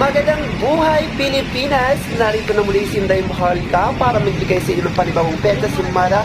Magandang buhay Pilipinas! Narito na muli si Inday Mahalika para magbigay sa inyo ng panibagong peta sumara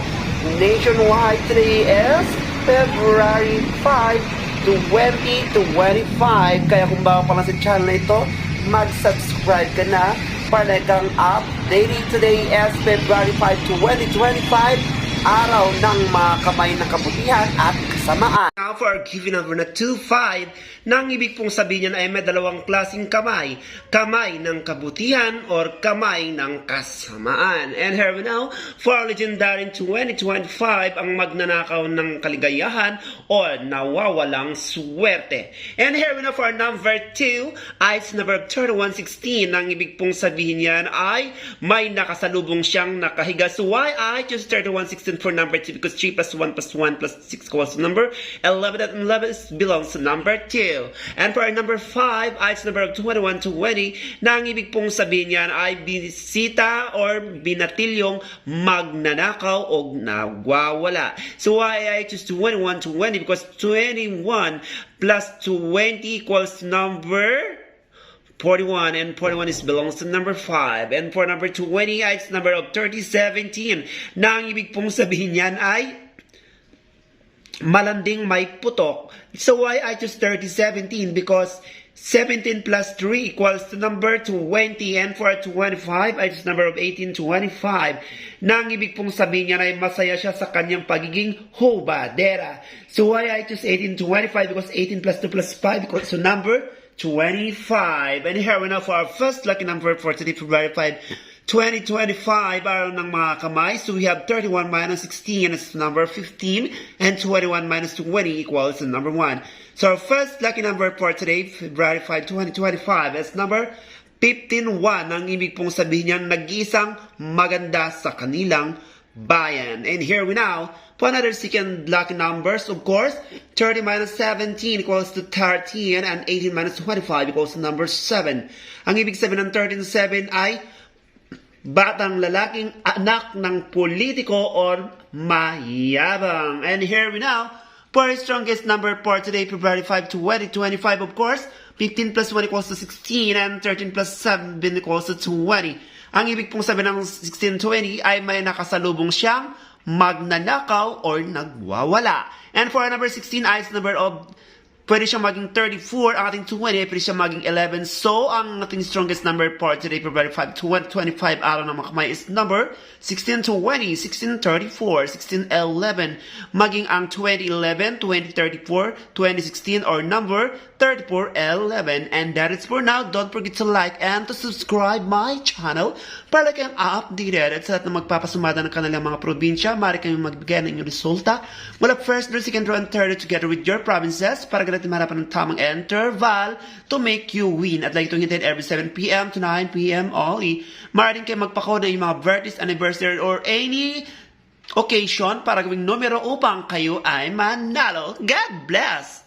nationwide. Today is February 5, 2025. Kaya kung bago pa lang sa channel na ito, mag-subscribe ka na para kang updated. Today is February 5, 2025 araw ng mga kamay ng kabutihan at kasamaan. Now for our given number na 2-5, nang ibig pong sabihin niyan ay may dalawang klaseng kamay. Kamay ng kabutihan or kamay ng kasamaan. And here we now, for legendary 2025, ang magnanakaw ng kaligayahan or nawawalang swerte. And here we now for number 2, ay number 3116, nang ibig pong sabihin niyan ay may nakasalubong siyang nakahiga. So why I choose 3116 for number 2 because 3 plus 1 plus 1 plus 6 equals number 11 and 11 is- belongs to number 2. And for our number 5, ay number of 21 to 20, na ang ibig pong sabihin niyan ay bisita or binatilyong magnanakaw o nagwawala. So why I choose 21 to 20 because 21 plus 20 equals number 41 and 41 is belongs to number 5 and for number 20 ay it's number of 3017 na ang ibig pong sabihin niyan ay malanding may putok. So why I choose 3017 because 17 plus 3 equals to number 20 and for 25 I choose number of 1825 na ang ibig pong sabihin niya ay masaya siya sa kanyang pagiging hubadera. So why I choose 1825 because 18 plus 2 plus 5 equals to number 25. And here we now for our first lucky number for today, February 5, 2025, araw ng mga kamay. So we have 31 minus 16 is number 15, and 21 minus 20 equals to number 1. So our first lucky number for today, February 5, 2025, is number 15-1. Ang ibig pong sabihin niyan, nag-iisang maganda sa kanilang bayan. And here we now, for another second lucky numbers, of course, 30 minus 17 equals to 13 and 18 minus 25 equals to number 7. Ang ibig sabihin ng 13-7 ay batang lalaking anak ng politiko or mayabang. And here we now, for our strongest number for today, February 5, 2025, of course, 15 plus 1 equals to 16 and 13 plus 7 equals to 20. Ang ibig pong sabihin ng 1620 ay may nakasalubong siyang magnanakaw or nagwawala. And for number 16 ay number of Pwede siya maging 34, ang ating 20, pwede siya maging 11. So, ang ating strongest number for today, February 5, 2025, araw ng mga is number 1620, 1634, 1611, maging ang 2011, 2034, 2016, or number 3411. And that is for now. Don't forget to like and to subscribe my channel para kayong updated at sa lahat na magpapasumada ng kanilang mga probinsya, maaari kayong magbigay ng inyong resulta mula first, second, and third together with your provinces para natin maharapan ng tamang interval to make you win. At lagi itong hintayin every 7pm to 9pm only. Maaari kayo magpakode yung mga birthdays, anniversary, or any occasion para gawing numero upang kayo ay manalo. God bless!